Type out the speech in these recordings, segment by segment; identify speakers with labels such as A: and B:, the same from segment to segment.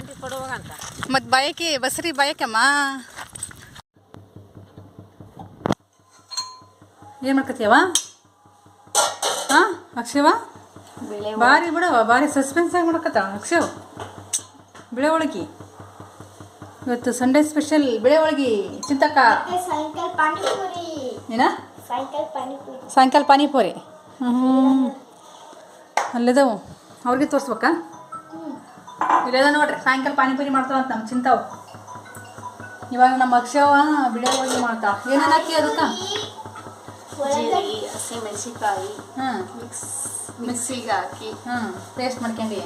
A: Aunty ಕೊಡುವಾಗಂತ
B: ಮತ್ತು ಬಯಕೆ ಬಸರಿ ಬಯಕಮ್ಮ ಏನು ಮಾಡ್ಕತ್ತೀಯವ ಹಾಂ ಅಕ್ಷಯವ ಭಾರಿ ಬಿಡವ ಭಾರಿ ಸಸ್ಪೆನ್ಸ್ ಆಗಿ ಮಾಡ್ಕತ ಅಕ್ಷಯವ್ ಬಿಳೆ ಒಳಗಿ ಇವತ್ತು ಸಂಡೇ ಸ್ಪೆಷಲ್ ಬಿಳೆ ಒಳಗಿ ಚಿಂತಕ.
C: ಸಾಯಂಕಾಲ ಪಾನಿಪುರಿ.
B: ಏನ?
C: ಸಾಯಂಕಾಲ ಪಾನಿಪುರಿ.
B: ಸಾಯಂಕಾಲ ಪಾನಿಪುರಿ. ಹ್ಞೂ ಅಲ್ಲಿದವು. ಅವ್ರಿಗೆ ತೋರಿಸ್ಬೇಕಾ? ಇಲ್ಲದ ನೋಡ್ರಿ ಸಾಯಂಕಾಲ ಪಾನಿಪುರಿ ಮಾಡ್ತಾವಂತ ನಮ್ಮ ಚಿಂತಾವು. ಇವಾಗ ನಮ್ಮ ಅಕ್ಷವ ಬಿಳೆ ಹೋಗಿ ಮಾಡ್ತಾವ ಏನೇನು ಹಾಕಿ ಅದಕ್ಕೆ?
A: ಹಸಿಮೆಣಸಿಕಾಯಿ
B: ಹ್ಞೂ
A: ಮಿಕ್ಸ್ ಮಿಕ್ಸಿಗೆ ಹಾಕಿ.
B: ಹ್ಞೂ ಪೇಸ್ಟ್ ಮಾಡ್ಕೊಂಡು.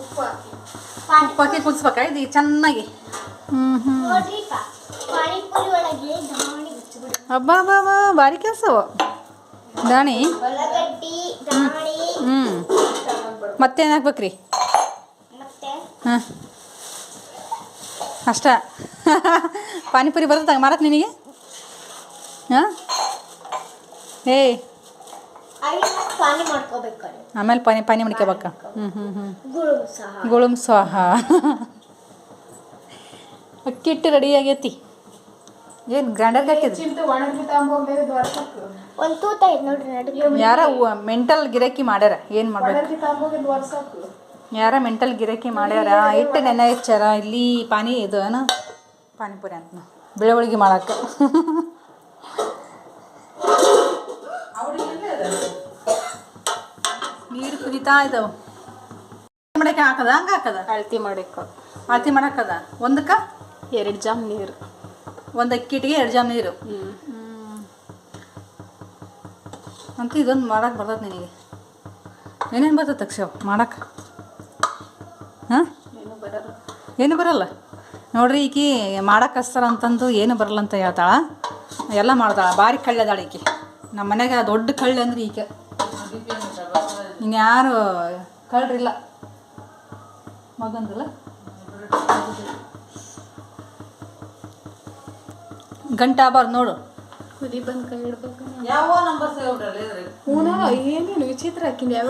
A: ಉಪ್ಪು ಹಾಕಿ.
B: ಕುದಿಸ್ಬೇಕಾ? ಇದು ಚೆನ್ನಾಗಿ. ಹ್ಞೂ ಹ್ಞೂ ಹಬ್ಬ ಹಬ್ಬ ಭಾರಿ ಕೆಲಸವು. ದಾಣಿ ಹ್ಞೂ ಮತ್ತೇನು ಹಾಕ್ಬೇಕ್ರಿ ಹಾಂ. ಅಷ್ಟ. ಪಾನಿಪುರಿ ಬರ್ತದ ಮಾರತ್ ನಿನಗೆ? ಹಾಂ? ಏಯ್.
C: ಅಲ್ಲಿ ಪಾನಿ ಮಾಡ್ಕೋಬೇಕು
B: ಆಮೇಲೆ ಪಾನಿ ಪಾನಿ ಮಾಡ್ಕೋಬೇಕ. ಹ್ಞೂ ಹ್ಞೂ ಹ್ಞೂ ಗುಳುಮ್ ಸ್ವಾಹ ಅಕ್ಕಿ ಹಿಟ್ಟು ರೆಡಿ ಆಗೈತಿ. ಏನು
A: ಗ್ರ್ಯಾಂಡರ್ ಕಟ್ಟಿದ್ರು
C: ಒಂದು ತೂತ ಐತೆ ನೋಡ್ರಿ ನಡುವೆ
B: ಯಾರ ಮೆಂಟಲ್ ಗಿರಾಕಿ ಮಾಡ್ಯಾರ? ಏನು ಮಾಡ್ಬೇಕು? ಯಾರ ಮೆಂಟಲ್ ಗಿರಾಕಿ ಮಾಡ್ಯಾರ? ಇಟ್ಟು ನೆನೆ ಹೆಚ್ಚಾರ ಇಲ್ಲಿ ಪಾನಿ ಇದು ಏನು? ಪಾನಿಪುರಿ ಅಂತ ಬೆಳವಳಿಗೆ ಹೋಳಿಗೆ ಮಾಡಕ್ಕೆ ನೀರು ಕುದಿತಾ ಇದಾವ. ಮಾಡಕ್ಕೆ ಹಾಕದ? ಹಂಗೆ ಹಾಕದ?
A: ಅಳತಿ ಮಾಡಕ್ಕೆ
B: ಅಳತಿ ಮಾಡಕ್ಕದ ಒಂದಕ್ಕೆ?
A: ಎರಡು ಜಾಮ್ ನೀರು.
B: ಒಂದು ಅಕ್ಕಿಟಿಗೆ ಎರಡು ಜಾಮ್ ನೀರು. ಅಂತ ಇದೊಂದು ಮಾಡಕ್ಕೆ ಬರ್ತದೆ ನಿನಗೆ. ಏನೇನು ಬರ್ತದೆ ತಕ್ಷ ಮಾಡಕ್ಕೆ ಹಾಂ?
A: ಏನು ಬರಲ್ಲ.
B: ಏನು ಬರಲ್ಲ ನೋಡ್ರಿ ಈಕಿ ಮಾಡಕ್ಕೆ ಹಸ್ತಾರ ಅಂತಂದು ಏನು ಬರಲ್ಲ ಅಂತ ಹೇಳ್ತಾಳ. ಎಲ್ಲ ಮಾಡ್ತಾಳ. ಭಾರಿ ಕಳ್ಳ ಅದಾಳ ಈಕಿ. ನಮ್ಮ ಮನೆಗೆ ದೊಡ್ಡ ಕಳ್ಳ ಅಂದ್ರೆ ಈಕೆ. ಇನ್ಯಾರು ಕಳ್ರಿಲ್ಲ. ಮಗಂದಿಲ್ಲ? ಗಂಟೆ ಬಾರ್ ನೋಡು.
A: ಕುದಿ ಬಂದು ಕೈ ಇಡ್ಬೇಕು
B: ಯಾವ ನಂಬರ್
A: ಹೂನ ಏನೇನು ವಿಚಿತ್ರ ಹಾಕಿಂದ ಯಾವ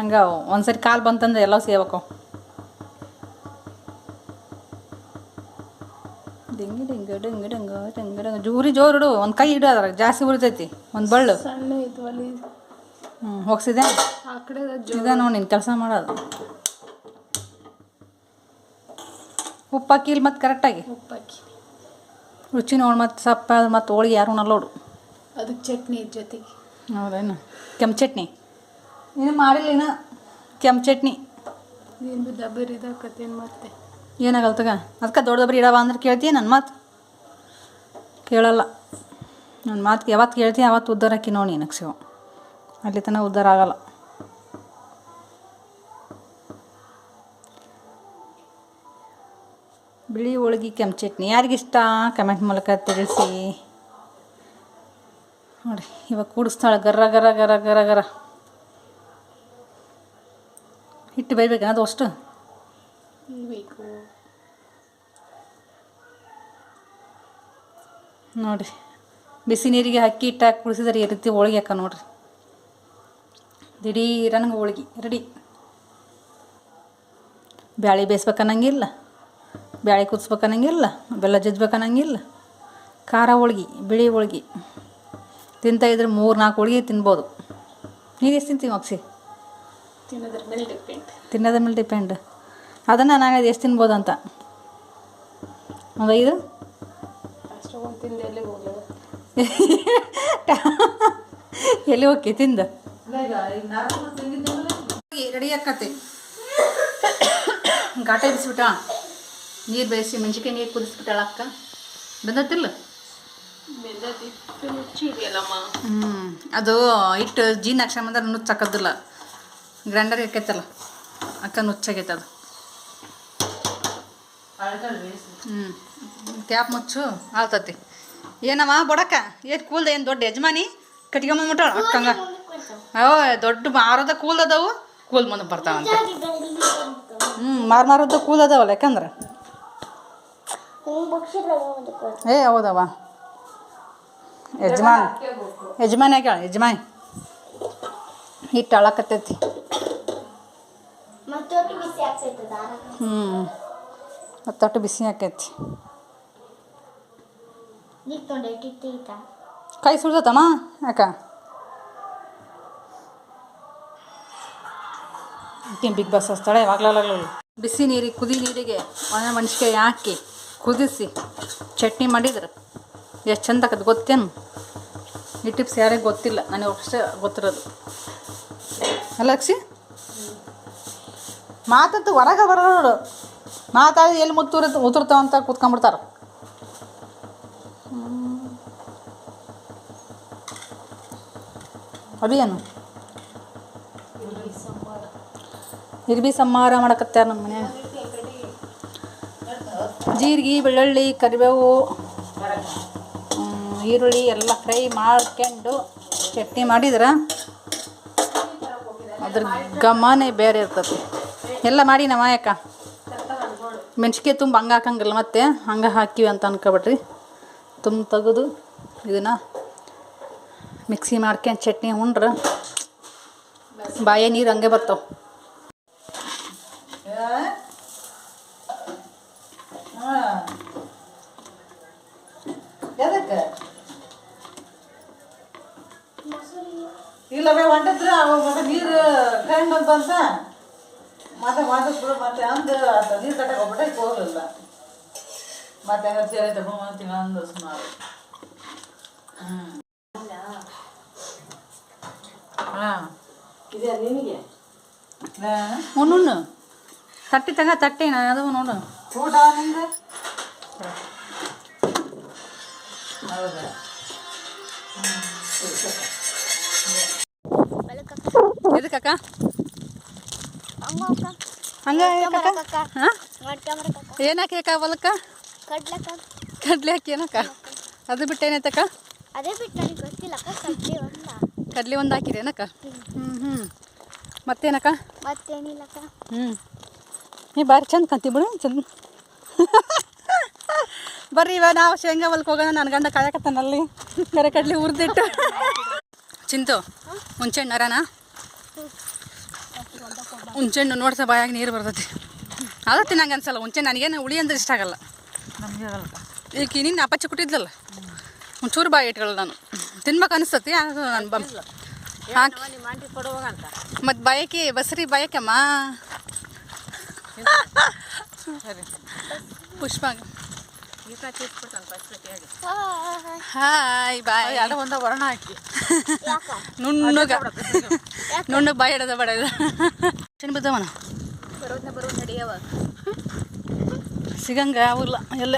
B: ಹಂಗ ಒಂದ್ಸರಿ ಕಾಲ್ ಬಂತಂದ್ರೆ ಎಲ್ಲ ಸೇವಕ ಡಿಂಗಿ ಡಿಂಗ ಡಿಂಗ ಡಿಂಗ ಡಿಂಗ ಡಿಂಗ. ಜೂರಿ ಜೋರು ಇಡು ಒಂದು ಕೈ ಇಡು ಅದ್ರಾಗ ಜಾಸ್ತಿ ಉಳಿತೈತಿ ಒಂದು ಬಳ್ಳು.
A: ಸಣ್ಣ ಇದು ಅಲ್ಲಿ
B: ಹ್ಞೂ ಹೋಗ್ಸಿದೆ
A: ಆ ಕಡೆ ಜೋ
B: ಇದ ನೋಡಿ ನೀನು ಕೆಲಸ ಮಾಡೋದು. ಉಪ್ಪು ಇಲ್ಲಿ ಮತ್ತು ಕರೆಕ್ಟಾಗಿ?
A: ಉಪ್ಪಾಕಿ.
B: ರುಚಿ ನೋಡಿ ಮತ್ತು ಸಪ್ಪ ಮತ್ತು ಹೋಳಿಗೆ ಯಾರು ನಲ್ಲೋಡು
A: ಅದಕ್ಕೆ ಚಟ್ನಿ ಜೊತೆಗೆ.
B: ಹೌದೇನು? ಕೆಂಪು ಚಟ್ನಿ. ಏನು ಮಾಡಿಲ್ಲ ಇನ್ನು. ಕೆಂಪು ಚಟ್ನಿ.
A: ಏನು ದಬ್ಬರಿ ಇದಾಕತ್ತೇನು ಮತ್ತೆ?
B: ಏನಾಗಲ್ಲ ತಗ? ಅದಕ್ಕೆ ದೊಡ್ಡ ದೊಬ್ಬರಿ ಇಡವ ಅಂದ್ರೆ ಕೇಳ್ತೀಯ ನನ್ನ ಮಾತು? ಕೇಳಲ್ಲ. ನನ್ನ ಮಾತು ಯಾವತ್ತು ಕೇಳ್ತೀನಿ ಯಾವತ್ತು ಉದ್ಧಾರ ಹಾಕಿ ನೋಡಿ ನಿನಗೆ ಶಿವ ಅಲ್ಲಿ ತನಕ ಉದ್ಧಾರ ಆಗಲ್ಲ. ಬಿಳಿ ಹೋಳಿಗೆ ಕೆಂಪು ಚಟ್ನಿ. ಯಾರಿಗಿಷ್ಟ? ಕಮೆಂಟ್ ಮೂಲಕ ತಿಳಿಸಿ. ನೋಡಿ ಇವಾಗ ಕೂಡಿಸ್ತಾಳೆ. ಗರ ಗರ ಗರ ಗರ ಗರ. ಹಿಟ್ಟು ಬೇಯ್ಬೇಕು? ಅದು ಅಷ್ಟು?
A: ಬೇಕು
B: ನೋಡಿರಿ ಬಿಸಿ ನೀರಿಗೆ ಅಕ್ಕಿ ಹಿಟ್ಟು ಹಾಕಿ ಕುಡಿಸಿದ್ರೆ ಈ ರೀತಿ ಹೋಳಿಗೆ ಹಾಕ ನೋಡ್ರಿ. ದಿಢೀರನಂಗೆ ಹೋಳಿಗೆ ರೆಡಿ. ಬ್ಯಾಳೆ ಬೇಯಿಸ್ಬೇಕನ್ನಂಗಿಲ್ಲ. ಬ್ಯಾಳೆ ಕುದಿಸ್ಬೇಕನ್ನಂಗಿಲ್ಲ ಬೆಲ್ಲ ಜಜ್ಬೇಕನ್ನಂಗಿಲ್ಲ ಖಾರ ಹೋಳ್ಗೆ ಬಿಳಿ ಹೋಳ್ಗೆ. ತಿಂತಾ ಇದ್ರೆ ಮೂರು ನಾಲ್ಕು ಹೋಳ್ಗೆ ತಿನ್ಬೋದು. ನೀನು ಎಷ್ಟು ತಿಂತೀವಿ ಅಕ್ಷಿ
A: ತಿನ್ನೋದ್ರ ಮೇಲೆ ಡಿಪೆಂಡ್
B: ತಿನ್ನೋದ್ರ ಮೇಲೆ ಡಿಪೆಂಡ್ ಅದನ್ನು ನಾನು ಎಷ್ಟು ತಿನ್ಬೋದು ಅಂತ. ಒಂದು ಐದು? ಎಲ್ಲಿ ಹೋಗಿ ತಿಂದ? ರೆಡಿ ಆಕತಿ ಘಾಟ ಬಿಸಿಬಿಟ್ಟ ನೀರು ಬೇಯಿಸಿ ಮೆಣಸಿನ್ಕಾಯಿ ನೀರು ಕುದಿಸ್ಬಿಟ್ಟಾಳ ಅಕ್ಕ
A: ಮುಚ್ಚಿಡಿಯಲ್ಲಮ್ಮ
B: ಹ್ಞೂ ಅದು ಹಿಟ್ಟು ಜೀನ್ ಹಾಕ್ಸ್ಕೊಂಬಂದ್ರೆ ನುಚ್ಚಾಕದಿಲ್ಲ ಗ್ರೈಂಡರ್ ಇಕ್ಕೈತಲ್ಲ ಅಕ್ಕ ನುಚ್ಚಾಗೈತೆ ಅದು. ಹ್ಞೂ ಟ್ಯಾಪ್ ಮುಚ್ಚು, ಆಳ್ತತಿ. ಏನಮ್ಮ ಬಡಕ್ಕ? ಏನು ಕೂಲ್ದ ಏನು ದೊಡ್ಡ ಯಜಮಾನಿ? ಕಟ್ಕೊಂಬಂದ್ಬಿಟ್ಟಾಳ ಅಕ್ಕಂಗ? ಓ, ದೊಡ್ಡ ಮಾರದ ಕೂಲ್ ಅದಾವು? ಕೂಲ್ ಮುಂದೆ ಬರ್ತಾವಂತೆ. ಹ್ಞೂ ಮಾರು ಮಾರದ ಕೂಲ್ ಅದಾವಲ್ಲ ಯಾಕಂದ್ರೆ? ಏ ಹೌದವ ಯಜಮಾನ್. ಯಜಮಾನ್ ಯಾಕೆ ಯಜಮಾನ್ ಹಿಟ್ಟು ಅಳಕತ್ತೈತಿ. ಹ್ಞೂ ಮತ್ತೊಟ್ಟು ಬಿಸಿ
C: ಇಟ್ಟಿಟ್ಟ
B: ಕೈ ಸುಳ್ದತ್ತಮ್ಮ ಯಾಕ? ಬಿಗ್ ಬಾಸ್ ಹಚ್ತಾಳೆ ಯಾವಾಗಲಾಗಲ್ಲ ಬಿಸಿ ನೀರಿಗೆ ಕುದಿ ನೀರಿಗೆ ಒಣ ಮನುಷ್ಯ ಹಾಕಿ ಕುದಿಸಿ ಚಟ್ನಿ ಮಾಡಿದ್ರೆ. ಎಷ್ಟು ಚಂದ ಆಕತ್ ಗೊತ್ತೇನು? ಈ ಟಿಪ್ಸ್ ಯಾರಿಗೆ ಗೊತ್ತಿಲ್ಲ ನನಗೆ ಅಷ್ಟೇ ಗೊತ್ತಿರೋದು. ಅಲಕ್ಷಿ ಮಾತಂತೂ ಹೊರಗೆ ಬರೋರು ಮಾತಾಡಿ ಎಲ್ಲಿ ಮುತ್ತೂರ ಉತ್ತರ್ತಾವ ಅಂತ ಕೂತ್ಕೊಂಡ್ಬಿಡ್ತಾರೆ. ಏನು? ಇರ್ಬಿ ಸಂಹಾರ ಮಾಡಕತ್ತಾರ ನಮ್ಮ ಮನ್ಯಾಗ. ಜೀರಿಗೆ, ಬೆಳ್ಳುಳ್ಳಿ, ಕರಿಬೇವು ಈರುಳ್ಳಿ ಎಲ್ಲ ಫ್ರೈ ಮಾಡ್ಕೊಂಡು ಚಟ್ನಿ ಮಾಡಿದ್ರೆ ಅದ್ರ ಘಮನೇ ಬೇರೆ ಇರ್ತತಿ. ಎಲ್ಲ ಮಾಡಿ ನಮ್ಮ ಯಾಕ? ಮೆಣ್ಸಿಗೆ ತುಂಬ ಹಂಗೆ ಹಾಕಂಗಿಲ್ಲ ಮತ್ತೆ ಹಂಗೆ ಹಾಕಿವಿ ಅಂತ ಅನ್ಕೊಬಿಟ್ರಿ ತುಂಬ ತೆಗೆದು ಇದನ್ನು ಮಿಕ್ಸಿ ಮಾಡ್ಕೊಂಡು ಚಟ್ನಿ ಉಂಡ್ರೆ ಬಾಯ ನೀರು ಹಂಗೆ ಬರ್ತಾವ. ಎದಕ್ಕೆ ಇಲ್ಲವೇ ಹೊಂಟಿದ್ರೆ ಅವಾಗ ಮತ್ತೆ ನೀರು ಕಂಡು ಬಂತ ಮತ್ತೆ ಮಾಡಿಸ್ಬಿಡು ಮತ್ತೆ ಅಂದು ಅದು ನೀರು ಕಟ್ಟಕ್ಕೆ ಹೋಗ್ಬಿಟ್ಟೆ ಹೋಗಲಿಲ್ಲ ಮತ್ತೆ ಹಂಗೆ ಸೇರಿ ತಗೊಂಬಂತೀವಿ ಅಂದು ಸುಮಾರು ಹಾಂ
D: ಇದೆ ನಿನಗೆ
B: ಉಣ್ಣು ತಟ್ಟಿ ತಗ ತಟ್ಟಿ ನಾನು ಅದು ನೋಡು
D: ಊಟ ನಿಂದು ಹೌದಾ?
B: ಎದಕ್ಕಕ್ಕ
C: ಹಂಗ
B: ಹಂಗೆ
C: ಮಾಡ್ಕೊಂಬರಕ್ಕ
B: ಹಾಂ?
C: ಮಾಡ್ಕೊಂಬರಕ್ಕ
B: ಏನು ಹಾಕಿಯಕ್ಕ ಹೊಲಕ್ಕ?
C: ಕಡ್ಲಕ್ಕ
B: ಕಡ್ಲೆ ಹಾಕಿ ಏನಕ್ಕ? ಅದು ಬಿಟ್ಟು ಏನೈತಕ್ಕ
C: ಅದೇ ಬಿಟ್ಟು ನನಗೆ ಗೊತ್ತಿಲ್ಲಕ್ಕ ಕಡ್ಲಿ ಒಂದ
B: ಕಡ್ಲೆ ಒಂದು ಹಾಕಿರಿ ಏನಕ್ಕ ಹ್ಞೂ ಹ್ಞೂ ಮತ್ತೇನಕ್ಕ?
C: ಮತ್ತೇನಿಲ್ಲಕ್ಕ.
B: ಹ್ಞೂ ನೀ ಬಾರಿ ಚಂದ ಕಂತಿ ಬಿಡು ಚಂದ. ಬರ್ರಿ ಇವಾಗ ನಾವು ಶೇಂಗಾ ಹೊಲ್ಕ್ ಹೋಗೋಣ ನನ್ನ ಗಂಡ ಕಾಯಕತ್ತಾನಲ್ಲಿ. ಕರೆ ಕಡ್ಲಿ ಹುರಿದಿಟ್ಟು ಚಿಂತು ಹುಣ್ಚೆಣ್ಣು ಅರಾನ? ಹುಣ್ಚೆಣ್ಣು ನೋಡ್ತಾ ಬಾಯಾಗಿ ನೀರು ಬರ್ತೈತಿ. ಅದು ತಿನ್ನಂಗೆ ಅನ್ಸಲ್ಲ ಹುಣ್ಚೆಣ್ಣು ನನಗೇನು ಹುಳಿ ಅಂದ್ರೆ ಇಷ್ಟ ಆಗಲ್ಲ. ಈಗ ನಿನ್ನ ಅಪ್ಪಚ್ಚಿ ಕೊಟ್ಟಿದ್ಲಲ್ಲ? ಒಂಚೂರು ಬಾಯಿ ಇಟ್ಕೊಳ್ಳ ನಾನು. ತಿನ್ಬೇಕು ಅನಿಸ್ತತಿ ಅದು ನಾನು ಬಂ ಹಾಕಿ ಮತ್ತು ಬಯಕೆ ಬಸರಿ ಬಯಕಮ್ಮ. ಪುಷ್ಪ ಹಾಯ್ ಬಾಯ್.
D: ಎರಡು ಒಂದ ವರ್ಣ ಹಾಕಿ.
B: ನುಣ್ಣಗ. ನುಣ್ಣಗೆ ಬಾಯಿ ಹಿಡದ ಬಡ ಚೆನ್ನ ಬಿದ್ದವನ ಸಿಗಂಗ ಅವಲ್ಲ ಎಲ್ಲ.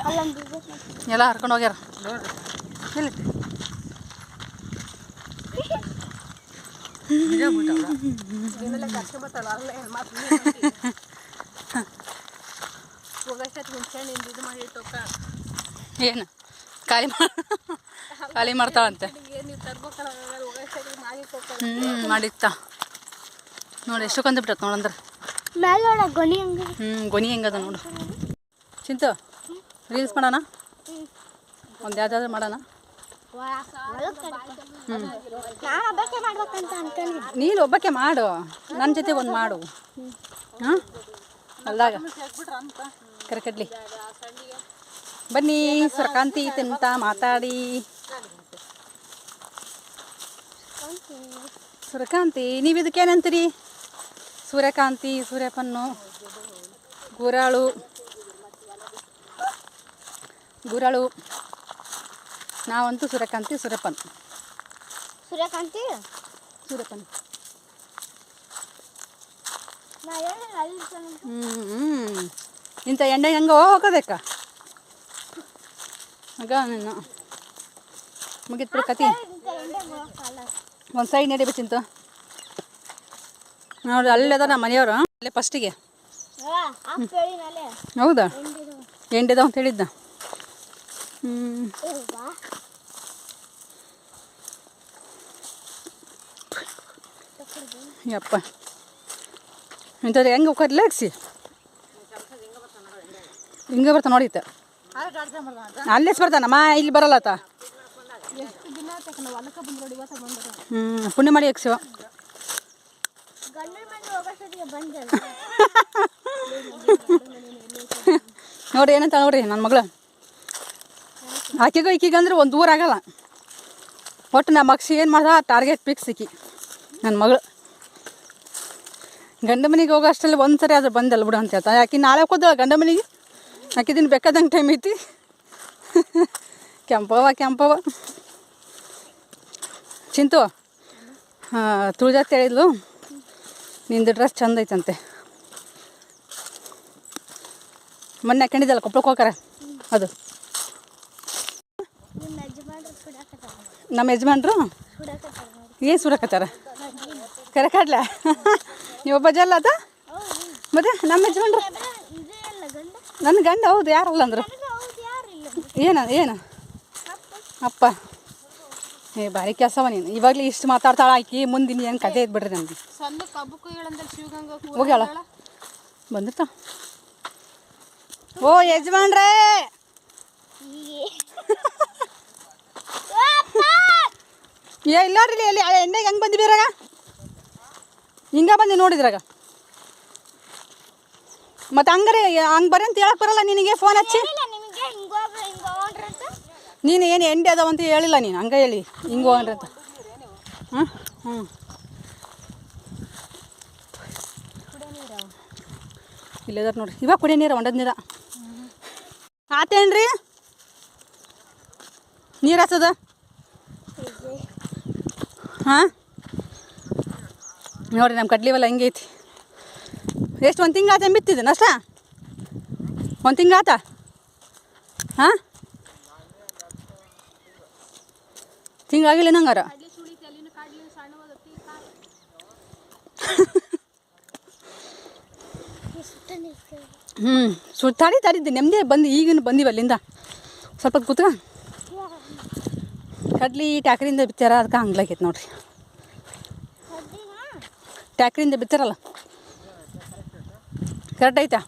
B: ಎಲ್ಲ ಹರ್ಕೊಂಡು ಹೋಗ್ಯಾರ.
A: ಇಲ್ಲಿ ಮಾತು ಹೋಗಷ್ಟಕ್ಕೆ ಹುಣ್ಸೆಹಣ್ಣಿಂದ ಇದು ಮಾಡಿ
B: ಏನು? ಖಾಲಿ ಮಾ ಖಾಲಿ ಮಾಡ್ತಾವಂತೆ ಹ್ಞೂ ಮಾಡಿತ್ತ. ನೋಡಿ ಎಷ್ಟು ಕಂದು ಬಿಟ್ಟತ್ ನೋಡಂದ್ರೆ ಹ್ಞೂ ಗೊನಿ ಹೆಂಗದ ನೋಡು. ಚಿಂತು ರೀಲ್ಸ್ ಮಾಡೋಣ? ಒಂದು ಯಾವ್ದಾದ್ರು ಮಾಡೋಣ?
C: ನೀನು
B: ಒಬ್ಬಕ್ಕೆ ಮಾಡು. ನನ್ನ ಜೊತೆ ಒಂದು ಮಾಡು. ಹಾಂ? ಅಲ್ದಾಗ ಕರ್ಕಡ್ಲಿ. ಬನ್ನಿ ಸುರಕಾಂತಿ ತಿಂತ ಮಾತಾಡಿ. ಸೂರ್ಯಕಾಂತಿ ನೀವು ಇದಕ್ಕೇನಂತೀರಿ ಸೂರ್ಯಕಾಂತಿ ಸೂರ್ಯಪನ್ನು ಗುರಾಳು. ಗುರಾಳು. ನಾವಂತೂ ಸೂರ್ಯಕಾಂತಿ ಸೂರ್ಯಪನ್.
C: ಸೂರ್ಯಕಾಂತಿ?
B: ಸೂರ್ಯಪನ್. ಹ್ಞೂ ಇಂಥ ಎಣ್ಣೆ ಹೆಂಗೆ ಹೋಗೋದಕ್ಕ ಆಗ ನಿನ್ನ ಮುಗಿತ್ ಬಿಡು ಕತಿ. ಒಂದು ಸೈಡ್ ನಡಿಬೇಕಿಂತು ನೋಡಿ, ಅಲ್ಲದ ನಮ್ಮ ಮನೆಯವರು, ಅಲ್ಲೇ ಫಸ್ಟಿಗೆ ಹೌದಾ? ಎಂಡಿದ ಅಂತ ಹೇಳಿದ್ದ. ಹ್ಞೂ ಯಪ್ಪ. ಇಂಥದ್ದು ಹೆಂಗೆ ಹೋಗ್ರಿ ಲೇಕ್ಸಿ ಹಿಂಗೆ ಬರ್ತಾ ನೋಡಿತ್ತ ಅಲ್ಲೇ ಬರ್ತಾನಮ್ಮ ಇಲ್ಲಿ ಬರಲ್ಲ ಆತ. ಹ್ಞೂ ಪುಣ್ಯ ಮಾಡಿ
C: ಬಂದೆ.
B: ನೋಡ್ರಿ ಏನಂತ ನೋಡ್ರಿ ನನ್ನ ಮಗಳು. ಆಕೆಗೂ ಈಕಿಗೆ ಅಂದ್ರೆ ಒಂದು ದೂರ ಆಗಲ್ಲ. ಒಟ್ಟು ನಮ್ಮ ಅಕ್ಷಿ ಏನು ಮಾಡ್ದ? ಟಾರ್ಗೆಟ್ ಫಿಕ್ಸ್ ಈಕಿ ನನ್ನ ಮಗಳು. ಗಂಡ ಮನೆಗೆ ಹೋಗೋ ಅಷ್ಟರಲ್ಲಿ ಒಂದು ಸರಿ ಆದ್ರೆ ಬಂದಲ್ಲ ಬಿಡು ಅಂತ ಹೇಳ್ತಾ ಆಕೆ ನಾಳೆ ಹೋದ ಗಂಡ ಮನೆಗೆ? ಆಕೆ ದಿನ ಬೇಕಾದಂಗೆ ಟೈಮ್ ಐತಿ. ಕೆಂಪವ ಕೆಂಪವ ಚಿಂತು, ಹಾಂ ತುಳ್ಜಾತ್ ಹೇಳಿದ್ಲು ನಿಂದು ಡ್ರೆಸ್ ಚಂದ ಐತಂತೆ. ಮೊನ್ನೆ ಹಾಕೊಂಡಿದ್ದಲ್ಲ, ಕೊಪ್ಪಳಕ್ಕೆ ಹೋಗಾರ ಅದು.
C: ನಿಮ್ಮ ಯಜಮಾನ್ರು?
B: ಏನು ಸುಡಕತ್ತಾರ? ಕರೆ ಕಾಡ್ಲ? ನೀವೊಬ್ಬ ಜಲ್ಲ ಅದ? ಮತ್ತೆ ನಮ್ಮ ಯಜಮಾನ್ರು? ನನ್ನ ಗಂಡ ಹೌದು ಯಾರಲ್ಲ ಅಂದ್ರೆ?
C: ಏನ
B: ಏನ ಏನು? ಅಪ್ಪ. ಏ ಬಾರಿ ಕೆಲಸವ ನೀನು. ಇವಾಗಲೇ ಇಷ್ಟು ಮಾತಾಡ್ತಾಳ ಆಕಿ ಮುಂದಿನ ಏನು ಕತೆ ಐತೆ ಬಿಡ್ರಿ ನಮ್ಗೆ ಹೋಗ್ಯಾಳ ಬಂದಿರ್ತ ಓ ಯಜಮಾನ್ರೇ! ಏ. ಇಲ್ಲ ರೀ ಎಲ್ಲಿ ಎಣ್ಣೆಗೆ ಹೆಂಗೆ ಬಂದಿದ್ದೀರಾಗ ಹಿಂಗ ಬಂದು ನೋಡಿದ್ರಾಗ? ಮತ್ತೆ ಹಂಗಾರೆ ಹಂಗೆ ಬರ್ರಿ ಅಂತ ಹೇಳಕ್ ಬರಲ್ಲ ನಿನಗೆ ಫೋನ್ ಹಚ್ಚಿ? ನೀನು ಏನು ಎಂಡಿ ಅದಾವ ಅಂತ ಹೇಳಿಲ್ಲ ನೀನು ಹಂಗೆ ಹೇಳಿ ಹಿಂಗೆ ಹೋಗ್ರಿ ಅಂತ ಹಾಂ. ಹ್ಞೂ ಇಲ್ಲದಾರ ನೋಡ್ರಿ. ಇವಾಗ ಕುಡಿಯೋ ನೀರು ಒಂಡದ ನೀರ. ಆತೇನ್ರಿ? ನೀರು ಹಸದ ಹಾಂ? ನೋಡ್ರಿ ನಮ್ಮ ಕಡ್ಲಿವಲ್ಲ ಹೆಂಗೈತಿ? ಎಷ್ಟು ಒಂದು ತಿಂಗಳ ಆತ ಬಿತ್ತಿದ್ದೇನೆ ಅಷ್ಟ? ಒಂದು ತಿಂಗಳು ಆತ? ಹಾಂ? ತಿಂಗಳಾಗಿಲ್ಲ ನಂಗಾರ ಹ್ಞೂ ಸುಟ್ಟು ತಾಡಿ ತಾಡಿದ್ದೆ ನೆಮ್ಮದಿ ಬಂದು ಈಗಿನ ಬಂದಿವಿ ಅಲ್ಲಿಂದ? ಸ್ವಲ್ಪ ಕೂತ್ಕ. ಕಡ್ಲಿ ಟ್ಯಾಕ್ರಿಂದ ಬಿತ್ತಾರ ಅದಕ್ಕೆ ಹಂಗ್ಲಾಗೈತೆ ನೋಡ್ರಿ. ಟ್ಯಾಕ್ರಿಂದ ಬಿತ್ತಾರಲ್ಲ? ಕರೆಕ್ಟ್ ಐತಾ?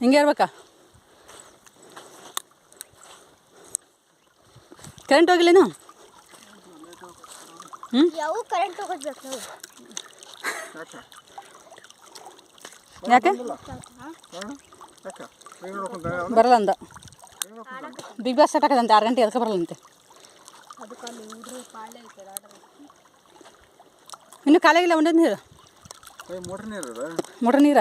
B: ಹಿಂಗೆ ಇರ್ಬೇಕಾ? ಕರೆಂಟ್ ಹೋಗಿಲ್ಲೇನು?
C: ಯಾವ ಕರೆಂಟ್ ಹೋಗೋದ್ಬೇಕು ನಾವು
B: ಯಾಕೆ? ಬರಲ್ಲ ಅಂದ. ಬಿಗ್ ಬಾಸ್ ಸೆಟ್ ಆಗದಂತೆ ಆರು ಗಂಟೆ ಅದಕ್ಕೆ ಬರಲ್ಲಂತೆ. ಇನ್ನು ಕಾಲೇಜಿಲ್ಲ ಒಂದೇ ನೀರು?
E: ಮೋಟ್ರ್ ನೀರು
B: ಮೋಟ್ರ್ ನೀರ?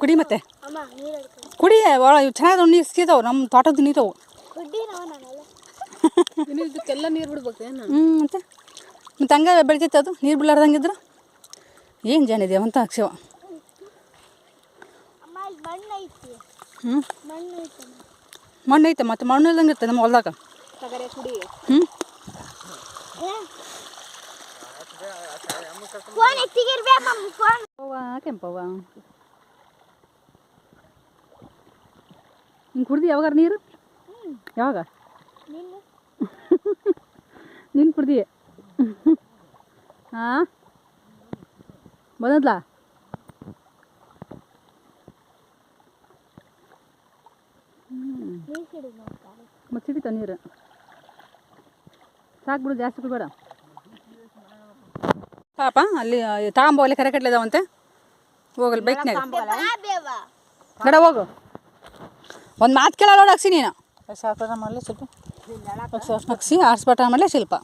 B: ಕುಡಿ ಮತ್ತೆ.
C: ಅಮ್ಮ ನೀರು ಹಿಡ್ಕೊಂಡು
B: ಕುಡಿ ಒಳ ಚೆನ್ನಾಗಿ ನೀರು ಸಿಗ್ತಾವೆ ನಮ್ಮ ತೋಟದ ನೀರು
A: ಇದಕ್ಕೆಲ್ಲ ನೀರು ಬಿಡ್ಬೇಕು
B: ಹ್ಞೂ ಮತ್ತೆ. ಮತ್ತೆ ಹಂಗೆ ಬೆಳಿತೈತೆ ಅದು ನೀರು ಬಿಡ್ಲಾರ್ದಂಗಿದ್ರೆ? ಏನು ಜನ ಇದೆಯಾ ಅಂತ ಅಕ್ಷವ.
C: ಅಮ್ಮ ಮಣ್ಣು ಐತಿ.
B: ಹ್ಞೂ
C: ಮಣ್ಣು ಐತಿ
B: ಮಣ್ಣು ಐತೆ ಮತ್ತೆ ಮಣ್ಣು ಇಲ್ದಂಗೆ ಇರ್ತದೆ ನಮ್ಮ ಹೊಲ್ದಾಗ.
A: ತಗರೆ ಕುಡಿ
B: ಹ್ಞೂ
C: ಫೋನ್ ಎತ್ತಿಗಿರ್ಬೇಕಮ್ಮ ಫೋನ್
B: ಅವ್ವ ಕೆಂಪವ್ವ ಹಿಂಗೆ ಕುಡ್ದು ಯಾವಾಗ ನೀರು ಯಾವಾಗ
C: ನೀನು
B: ನೀನು ಕುಡ್ದಿ ಹಾಂ ಬಂದದ್ಲ
C: ನೀರು ಹಿಡಿದು ನೋಡ್ತಾರೆ
B: ಮತ್ತೆ ಸಿಡಿತ ನೀರು ಸಾಕು ಬಿಡು ಜಾಸ್ತಿ ಕುಡ್ಬೇಡ ಪಾಪ ಅಲ್ಲಿ ತಾಂಬೋ ಅಲ್ಲಿ ಕರೆ ಕಟ್ಲಿದಾವಂತೆ ಹೋಗಲ್ ಬೈಕ್ನಾಗ
C: ಬೇವ
B: ಗಡ ಹೋಗು. ಒಂದು ಮಾತು ಕೇಳೋಣ ಅಕ್ಷಿ ನೀನು.
D: ಮಾಡಲಿ ಸ್ವಲ್ಪ
B: ಅಕ್ಷಿ ಆರ್ಸ್ಪಾಟ ಮಾಡಲೇ ಶಿಲ್ಪ.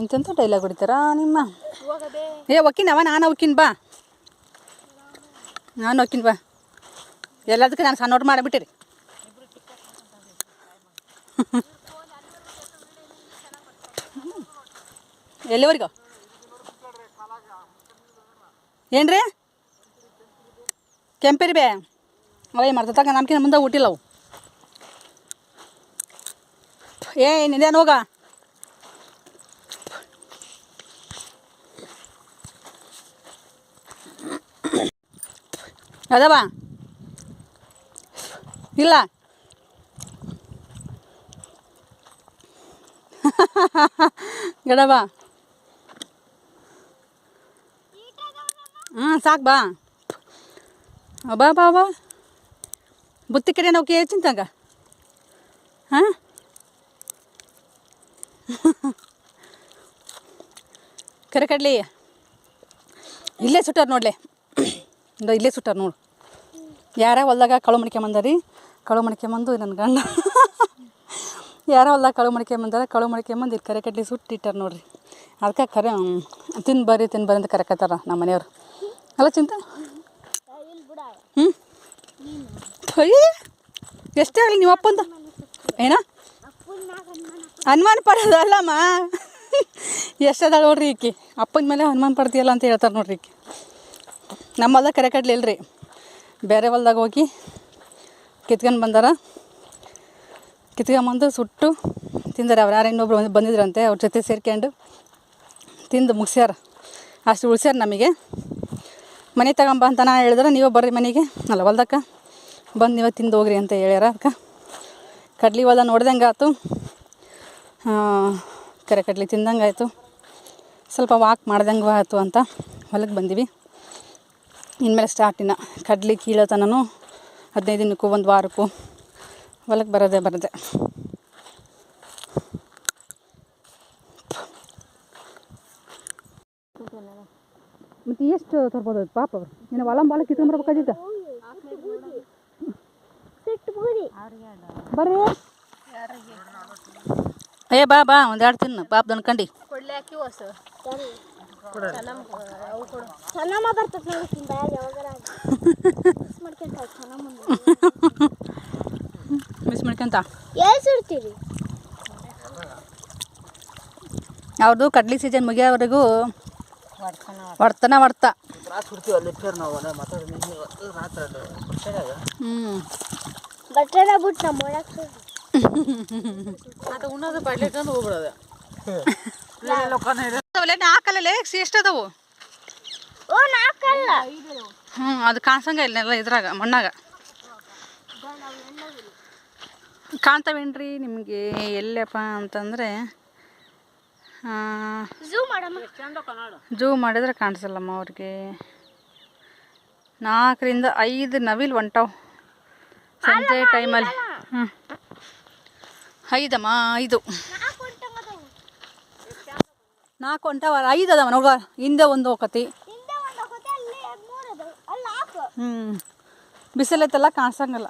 B: ಇಂತಂತ ಡೈಲಾಗ್ ಹೊಡಿತಾರ ನಿಮ್ಮ? ಏ ಒಕ್ಕಿನವ ನಾನು ಒಕ್ಕಿನ ಬಾ. ನಾನು ಒಕ್ಕಿನ ಬಾ. ಎಲ್ಲದಕ್ಕೆ ನಾನು ಸಣ್ಣ ನೋಟ್ ಮಾಡಿಬಿಟ್ಟಿರಿ ಎಲ್ಲಿವರೆಗೂ? ಏನ್ರಿ? ಕೆಂಪೇರಿ ಬೇ. ಅವೇ ಮಾಡ್ತಕ್ಕ ನಮ್ಕಿನ ಮುಂದೆ ಊಟಿಲ್ಲ ಅವು. ಏ ನಿಂದೇನು ಹೋಗ ಅದವಾ ಇಲ್ಲ. ಗಡವಾ ಹ್ಞೂ ಸಾಕು ಬಾ. ಬಾ ಬಾ ಬಾ. ಬುತ್ತಿ ಕಡೆ ನಾವು ಕೇ ಚಿಂತಂಗ ಹಾಂ? ಕರೆ ಕಡ್ಲಿ. ಇಲ್ಲೇ ಸುಟ್ಟಾರ ನೋಡ್ಲೆ. ಇಲ್ಲೇ ಸುಟ್ಟಾರ ನೋಡು. ಯಾರ ಹೊಲ್ದಾಗ ಕಳು ಮಡ್ಕೊಂಬಂದಾರಿ ಕಳು ಬಂದು ನನ್ನ ಗಂಡ. ಯಾರ ಹೊಲ್ದಾಗ ಕಳು ಬಂದಾರ ಕಳು ಮಡ್ಕೊಂಬಂದು ಇಲ್ಲಿ ಕರೆ ಕಡ್ಲಿ ಸುಟ್ಟಿಟ್ಟಾರ ನೋಡ್ರಿ. ಅದಕ್ಕೆ ಕರೆ ತಿನ್ ಬರ್ರಿ ತಿನ್ ಬರ್ರಿ ಅಂತ ಕರೆಕತ್ತಾರ ನಮ್ಮ ಮನೆಯವ್ರು ಅಲ್ಲ ಚಿಂತ? ಹ್ಞೂ ಎಷ್ಟೇ ಆಗಲಿ ನಿಮ್ಮ ಅಪ್ಪಂದ. ಏನ? ಹನುಮಾನ ಪಡೋದಲ್ಲಮ್ಮ ಅಲ್ಲಮ್ಮ. ಎಷ್ಟದ ನೋಡ್ರಿ ಈಕಿ. ಅಪ್ಪನ ಮೇಲೆ ಹನುಮಾನ್ ಪಡ್ತೀಯಲ್ಲ ಅಂತ ಹೇಳ್ತಾರೆ ನೋಡ್ರಿ ಈಕಿ. ನಮ್ಮ ಹೊಲ್ದಾಗ ಕರೆ ಕಡ್ಲಿಲ್ಲ ರೀ ಬೇರೆ ಹೊಲ್ದಾಗ ಹೋಗಿ ಕಿತ್ಕೊಂಡು ಬಂದಾರ. ಕಿತ್ಕೊಂಬಂದು ಸುಟ್ಟು ತಿಂದಾರೆ. ಅವ್ರು ಯಾರು ಇನ್ನೊಬ್ರು ಬಂದ್- ಬಂದಿದ್ರಂತೆ. ಅವ್ರ ಜೊತೆ ಸೇರ್ಕೊಂಡು ತಿಂದು ಮುಗಿಸ್ಯಾರ. ಅಷ್ಟು ಉಳ್ಸ್ಯಾರ ನಮಗೆ. ಮನೆ ತಗೊಂಬ ಅಂತ ನಾ ಹೇಳಿದ್ರೆ ನೀವು ಬರ್ರಿ ಮನೆಗೆ. ಅಲ್ಲ, ಹೊಲ್ದಕ್ಕ ಬಂದು ನೀವು ತಿಂದು ಹೋಗ್ರಿ ಅಂತ ಹೇಳ್ಯಾರ ಅದಕ್ಕೆ. ಕಡ್ಲಿ ಹೊಲ ನೋಡ್ದಂಗೆ ಆಯ್ತು ಕರೆ ಕಡ್ಲಿ ತಿಂದಂಗೆ ಆಯಿತು. ಸ್ವಲ್ಪ ವಾಕ್ ಮಾಡ್ದಂಗೆ ಆಯಿತು ಅಂತ ಹೊಲಕ್ಕೆ ಬಂದೀವಿ. ಇನ್ಮೇಲೆ ಸ್ಟಾರ್ಟಿನ ಕಡ್ಲಿ ಕೀಳತನೂ ಹದಿನೈದು ದಿನಕ್ಕೂ ಒಂದು ವಾರಕ್ಕೂ ಹೊಲಕ್ಕೆ ಬರೋದೇ ಬರದೆ. ಮತ್ತು ಎಷ್ಟು ತರ್ಬೋದು? ಪಾಪ ಅವ್ರು. ನೀನು ಹೊಲ ಬಾಳ
C: ಕಿತ್ಕೊಂಡ್ಬರ್ಬೇಕಾದಿದ್ದ
B: ಬರ್ರಿ. ಏ ಬಾ ಬಾ ಒಂದು ಎರಡು ತಿನ್ನು. ಪಾಪ
C: ದನ್ಕಂಡಿ ಮಿಸ್ ಮಾಡ್ಕೊಂತ
B: ಅವ್ರದ್ದು ಕಡ್ಲಿ ಸೀಸನ್ ಮುಗಿಯೋವರೆಗೂ ಹೊಡ್ತಾನ ಹೊಡ್ತಾ
E: ರಾತ್ ಹುಡ್ತೀವಿ ಅಲ್ಲಿ ಫೇರ್ ನಾವು ಅಲ್ಲ ಮಾತಾಡಿ ರಾತ್ರಿ ಅಲ್ಲಿ
B: ಹ್ಞೂ
C: ಬಟ್ರೆನ ಬಿಟ್ಟು ನಮ್ಮ ಒಳಗೆ
D: ಅದು ಉಣ್ಣೋದು ಹೋಗ್ಬಿಡೋದು.
B: ನಾಲ್ಕಲ್ಲೇ ಎಷ್ಟದವು ಹ್ಞೂ ಅದು ಕಾಣ್ಸಂಗ ಇಲ್ಲ ಇದ್ರಾಗ ಮಣ್ಣಾಗ. ಕಾಣ್ತಾವೇನ್ರಿ ನಿಮಗೆ ಎಲ್ಲಪ್ಪ ಅಂತಂದರೆ ಜೂ ಮಾಡಿದ್ರೆ ಕಾಣಿಸಲ್ಲಮ್ಮ ಅವ್ರಿಗೆ. ನಾಲ್ಕರಿಂದ ಐದು ನವಿಲು ಹೊಂಟವು. ಸಂಜೆ ಟೈಮಲ್ಲಿ ಹ್ಞೂ ಐದಮ್ಮ ಐದು.
C: ನಾಲ್ಕು
B: ಹೊಂಟವ ಐದು ಅದಾವ ನೋಡುವ ಹಿಂದೆ ಒಂದು ಹೋಗತಿ ಹ್ಞೂ ಬಿಸಿಲೈತೆಲ್ಲ ಕಾಣಿಸಂಗಲ್ಲ.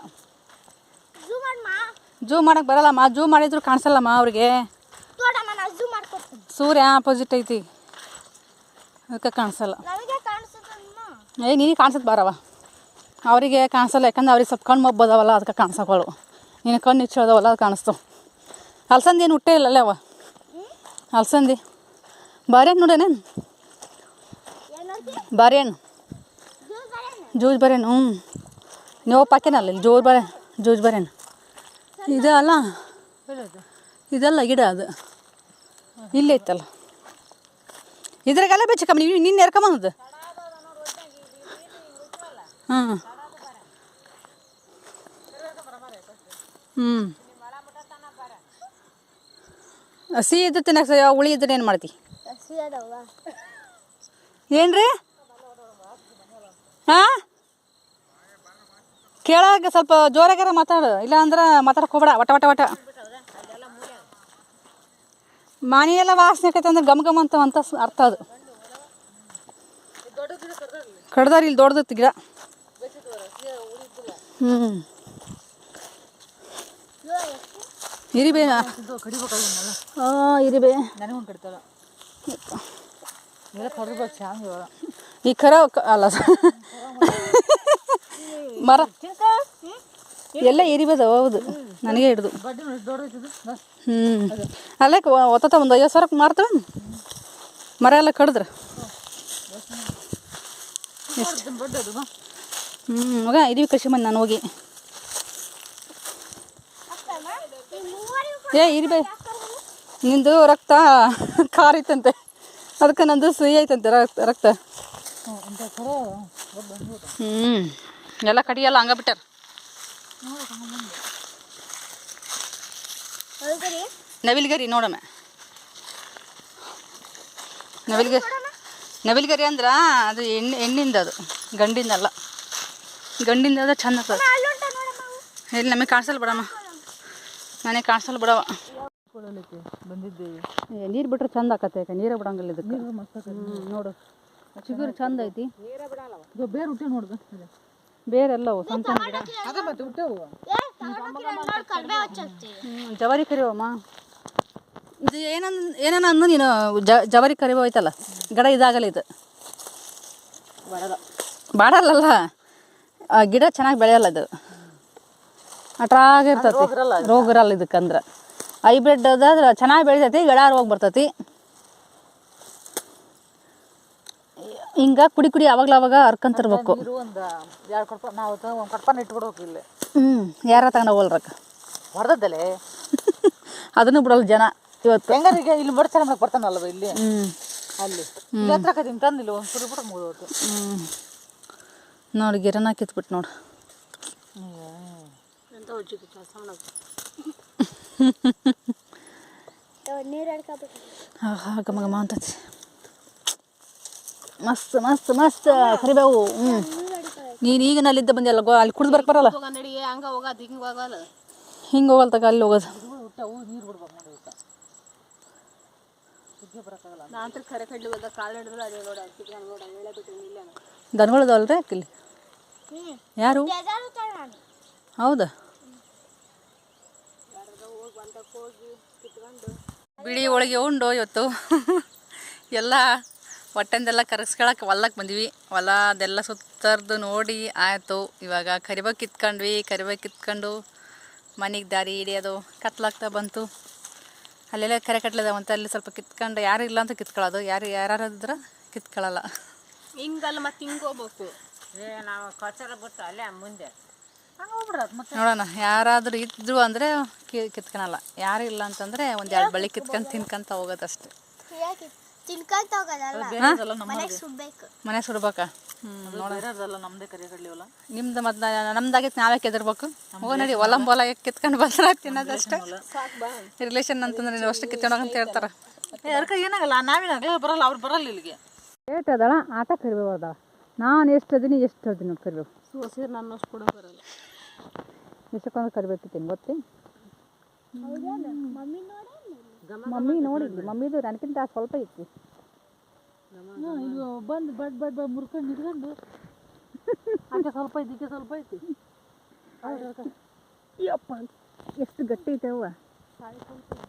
B: ಜೂ ಮಾಡಕ್ಕೆ ಬರಲ್ಲಮ್ಮ ಜೂ ಮಾಡಿದ್ರು ಕಾಣಿಸಲ್ಲಮ್ಮ ಅವ್ರಿಗೆ. ಸೂರ್ಯ ಆಪೋಸಿಟ್ ಐತಿ. ಅದಕ್ಕೆ ಕಾಣಿಸಲ್ಲ. ಏ ನೀನು ಕಾಣಿಸುತ್ತೆ ಬಾರವ ಅವರಿಗೆ ಕಾಣಿಸಲ್ಲ ಯಾಕಂದ್ರೆ ಅವ್ರಿಗೆ ಸ್ವಲ್ಪ ಕಣ್ಣು ಮಬ್ಬದವಲ್ಲ ಅದಕ್ಕೆ ಕಾಣಿಸೋಗಳು ನೀನು ಕಣ್ಣು ಇಚ್ಚೋದವಲ್ಲ ಅದು ಕಾಣಿಸ್ತು. ಅಲ್ಸಂದಿ ಏನು ಹುಟ್ಟೇ ಇಲ್ಲಲ್ಲೇ ಅವ ಅಲ್ಸಂದಿ. ಬಾರೇನು ನೋಡೇನೇನು
C: ಬರೇನ
B: ಬಾರೇನು
C: ಝೂ ಬರೇನು
B: ಜೂಜ್ ಬರೇನು ಹ್ಞೂ ನೀವು ಪಾಕೇನಲ್ಲ ಇಲ್ಲಿ ಜೋರು ಬರೇ ಜೂಜ್ ಬರೇನು ಇದಲ್ಲ ಅಲ್ಲ ಇದಲ್ಲ ಗಿಡ ಅದು. ಇಲ್ಲೇ ಇತ್ತಲ್ಲ ಇದ್ರಾಗೆಲ್ಲ ಬೆಚ್ಚಕಮ್ಮ ನೀವು ನಿನ್ನ ಎರ್ಕೊಂಬಂದದ್ದು ಹ್ಞೂ ಹ್ಞೂ ಹಸಿ ಇದು ತಿನ್ನಕ್ಕೆ ಉಳಿ ಇದ್ರೆ ಏನು ಮಾಡ್ತಿ? ಏನ್ರಿ? ಹಾಂ? ಕೇಳಾಗ ಸ್ವಲ್ಪ ಜೋರಾಗಾರ ಮಾತಾಡು ಇಲ್ಲ ಅಂದ್ರೆ ಮಾತಾಡಕ್ ಹೋಗ್ಬೇಡ ವಟ ವಟ ವಟ. ಮನೆ ಎಲ್ಲ ವಾಸನೆ ಆಕೈತೆ ಅಂದ್ರೆ ಗಮ್ ಗಮ್ ಅಂತ ಅಂತ ಅರ್ಥ ಅದು. ಕಡ್ದಾರ ಇಲ್ಲಿ ದೊಡ್ಡದತ್ತು ಗಿಡ. ಹ್ಞೂ ಇರಿಬೇ. ಇರಿಬೇ. ಈ ಖರ ಅಲ್ಲ. ಮರ. ಎಲ್ಲ ಇರಿಬೋದು ಹೌದು. ನನಗೆ ಹಿಡ್ದು. ಹ್ಞೂ ಅಲ್ಲೇ ಒತ್ತ ಒಂದು ಐವತ್ತು ಸಾವಿರಕ್ಕೆ ಮಾರ್ತವೆ ಮರ ಎಲ್ಲ ಕಡಿದ್ರೆ. ಹ್ಞೂ ಮಗ ಇದೀವಿ ಕೃಷಿ ಮಂದಿ ನಾನು ಹೋಗಿ. ಏ ಇರಿಬೇ ನಿಂದು ರಕ್ತ ಖಾರ ಐತಂತೆ ಅದಕ್ಕೆ ನಂದು ಸಿಹಿ ಐತಂತೆ ರಕ್ತ. ರಕ್ತ ಹ್ಞೂ ಎಲ್ಲ ಕಡಿಯಲ್ಲ ಹಂಗ ಬಿಟ್ಟಾರ. ನವಿಲ್ಗರಿ ನೋಡಮ್ಮ ನವಿಲ್ಗರಿ? ನವಿಲ್ಗರಿ ಅಂದ್ರ ಅದು ಎಣ್ಣೆ ಎಣ್ಣಿಂದ ಅದು ಗಂಡಿಂದಲ್ಲ. ಗಂಡಿಂದ ಅದು ಚಂದ. ಇಲ್ಲಿ ನಮಗೆ ಕಾಣಿಸಲ್ಲ ಬಿಡಮ್ಮ. ನನಗೆ ಕಾಣಿಸಲ್ಲ ಬಿಡವ.
D: ಬಂದಿದ್ದೇವೆ.
B: ನೀರು ಬಿಟ್ರೆ ಚಂದ ಆಕತ್ತೆ ಯಾಕೆ? ನೀರೇ ಬಿಡಂಗಿಲ್ಲ ಇದಕ್ಕೆ. ನೋಡು. ಚಿಗುರು ಚಂದ ಐತಿ.
D: ಬೇರೆ ಹುಟ್ಟಿ ನೋಡ್ದು
B: ಬೇರೆಲ್ಲವು ಸಣ್ಣ ಸಣ್ಣ ಗಿಡ.
D: ಅದ
B: ಜವಾರಿ ಕರಿವಮ್ಮ ಇದು ಏನನ್ ಏನೇನ ಅಂದು ನೀನು? ಜ ಜವಾರಿ ಕರಿವು ಐತಲ್ಲ ಗಿಡ ಇದಾಗಲ್ಲ ಇದು. ಬಾಡಲ್ಲಲ್ಲ? ಆ ಗಿಡ ಚೆನ್ನಾಗಿ ಬೆಳೆಯಲ್ಲ ಇದು ಅಟ್ರಾಗಿರ್ತತಿ ರೋಗ ಇರಲ್ಲ ಇದಕ್ಕಂದ್ರೆ. ಹೈಬ್ರಿಡ್ ಅದಾದ್ರೆ ಚೆನ್ನಾಗಿ ಬೆಳಿತೈತಿ ಗಿಡ ರೋಗ ಬರ್ತೈತಿ. ಹಿಂಗ ಕುಡಿ ಕುಡಿ ಅವಾಗ್ಲ ಅವಾಗ ಹರ್ಕಂತಿರ್ಬೇಕು
D: ನೀರು ಒಂದು ಎರಡು ಕಡ್ಪ ನಾವು ಒಂದು ಕಡ್ಪನ ಇಟ್ಬಿಡ್ಬೇಕು ಇಲ್ಲಿ.
B: ಹ್ಞೂ ಯಾರ ತಗೊಂಡ ಹೋಲ್ರಕ್ಕ?
D: ಹೊಡೆದಲ್ಲೇ
B: ಅದನ್ನು ಬಿಡಲ್ಲ ಜನ ಇವತ್ತು.
D: ಹೆಂಗಾರ ಈಗ ಇಲ್ಲಿ ಮಡ್ಚಾರ ಮಾಡಕ್ಕೆ ಬರ್ತಾನಲ್ವ ಇಲ್ಲಿ?
B: ಹ್ಞೂ
D: ಅಲ್ಲಿ. ಇಲ್ಲಿ ಹತ್ರ ಕದಿನ ತಂದಿಲ್ಲ ಒಂದು ಸುರಿ ಬಿಟ್ಟು ಮುಗಿದೋತು.
B: ಹ್ಞೂ ನೋಡಿ ಗಿರನ ಕಿತ್ಬಿಟ್ಟು ನೋಡು.
C: ನೀರು ಹಿಡ್ಕೊಬೇಕು
B: ಆಹಾ ಅಂತ ಘಮ ಅಂತೈತಿ. ಮಸ್ತ್ ಮಸ್ತ್ ಮಸ್ತ್. ಕರಿಬೇವು ಹ್ಞೂ ನೀನು ಈಗ ನಲ್ಲಿದ್ದ ಬಂದಿಲ್ಲ ಗೋ, ಅಲ್ಲಿ ಕುಡ್ದು ಬರಕ್ಕೆ ಬರಲ್ಲ?
A: ಹೋಗ ಹೋಗಲ್ಲ
B: ಹಿಂಗೆ ಹೋಗಲ್ಲ ತಗ, ಅಲ್ಲಿ ಹೋಗೋದು. ದನಗಳದವಲ್ರಿ ಅಕ್ಕಿಲ್ಲಿ ಯಾರು? ಹೌದಾ? ಬಿಳಿ ಒಳಗೆ ಉಂಡು ಇವತ್ತು. ಎಲ್ಲ ಹೊಟ್ಟೆಂದೆಲ್ಲ ಕರಗಿಸ್ಕೊಳಕ್ಕೆ ಹೊಲಕ್ಕೆ ಬಂದ್ವಿ. ಹೊಲ ಅದೆಲ್ಲ ಸುತ್ತರ್ದು ನೋಡಿ ಆಯಿತು. ಇವಾಗ ಕರಿಬೇವು ಕಿತ್ಕೊಂಡ್ವಿ. ಕರಿಬೇವು ಕಿತ್ಕೊಂಡು ಮನೆಗೆ ದಾರಿ ಹಿಡಿಯೋದು ಕತ್ಲಾಗ್ತಾ ಬಂತು. ಅಲ್ಲೆಲ್ಲ ಕರೆ ಕಟ್ಲಿದಾವಂತ ಅಲ್ಲಿ ಸ್ವಲ್ಪ ಕಿತ್ಕೊಂಡು ಯಾರು ಇಲ್ಲ ಅಂತ ಕಿತ್ಕೊಳ್ಳೋದು. ಯಾರು ಯಾರು ಇದ್ರೆ ಕಿತ್ಕೊಳ್ಳಲ್ಲ.
A: ಹಿಂಗಲ್ಲ ಮತ್ತೆ ಹಿಂಗ ಹೋಗ್ಬೇಕು.
D: ನಾವು ಕಚರ ಬಿಟ್ಟು ಅಲ್ಲೇ ಮುಂದೆ.
B: ನೋಡೋಣ. ಯಾರಾದರೂ ಇದ್ರು ಅಂದರೆ ಕಿತ್ಕೊಳಲ್ಲ ಯಾರು ಇಲ್ಲ ಅಂತಂದರೆ ಒಂದು ಎರಡು ಬಳ್ಳಿ ಕಿತ್ಕೊಂಡು ತಿನ್ಕೊಂತ ಹೋಗೋದಷ್ಟೆ.
C: ತಿನ್ಕೊಂತ ಹೋಗೋದಲ್ಲ ಮನೆಗೆ ಸುಡ್ಬೇಕು.
B: ಮನೆ ಸುಡ್ಬೇಕ? ಹ್ಞೂ
D: ಬೇರೆದಲ್ಲ ನಮ್ಮದೇ ಕರಿ ಕಡ್ಲಿವಲ್ಲ
B: ನಿಮ್ದು ಮತ್ತೆ ನಮ್ದಾಗೈತೆ ನಾವೇ ಕೆದರ್ಬೇಕು ಹೋಗೋ ನಡಿ ಹೊಲ ಕಿತ್ಕೊಂಡು ಬಂದ್ರೆ ತಿನ್ನೋದಷ್ಟೇ ರಿಲೇಷನ್ ಅಂತಂದ್ರೆ ನೀವು ಅಷ್ಟು ಕಿತ್ಕೊಂಡು ಅಂತ ಹೇಳ್ತಾರೆ.
D: ಅರ್ಕ ಏನಾಗಲ್ಲ ನಾವೇನಾಗಲ್ಲ ಬರಲ್ಲ ಅವ್ರು ಬರಲ್ಲ ಇಲ್ಲಿಗೆ.
B: ಏಟ್ ಅದಳ ಆಟ ಕರಿಬೇವು ಅದ ನಾನು ಎಷ್ಟು ಅದೀನಿ ಎಷ್ಟು ಅದೀನಿ ಕರಿಬೇಕು ಕರಿಬೇವು.
A: ಸೋಸಿರ್ ನನ್ನ ಅಷ್ಟು ಕೂಡ ಬರಲ್ಲ.
B: ಎಷ್ಟಕ್ಕೊಂದು ಕರಿಬೇಕಿತ್ತೀನಿ ಗೊತ್ತಿ
C: ಮಮ್ಮಿ ನೋಡಿ.
B: ಮಮ್ಮಿ ನೋಡಿದ್ವಿ ಮಮ್ಮಿದು ನನಗಿಂತ ಸ್ವಲ್ಪ ಐತಿ
D: ಇದು ಬಂದು ಬಡ್ ಬಡ್ ಬಡ್ ಮುರ್ಕೊಂಡು ಹಿಡ್ಕೊಂಡು ಅದಕ್ಕೆ ಸ್ವಲ್ಪ ಐತಿ ಈಕೆ ಸ್ವಲ್ಪ ಐತಿ
B: ಯಪ್ಪ ಎಷ್ಟು ಗಟ್ಟಿ ಐತೆ ಅವ್ವ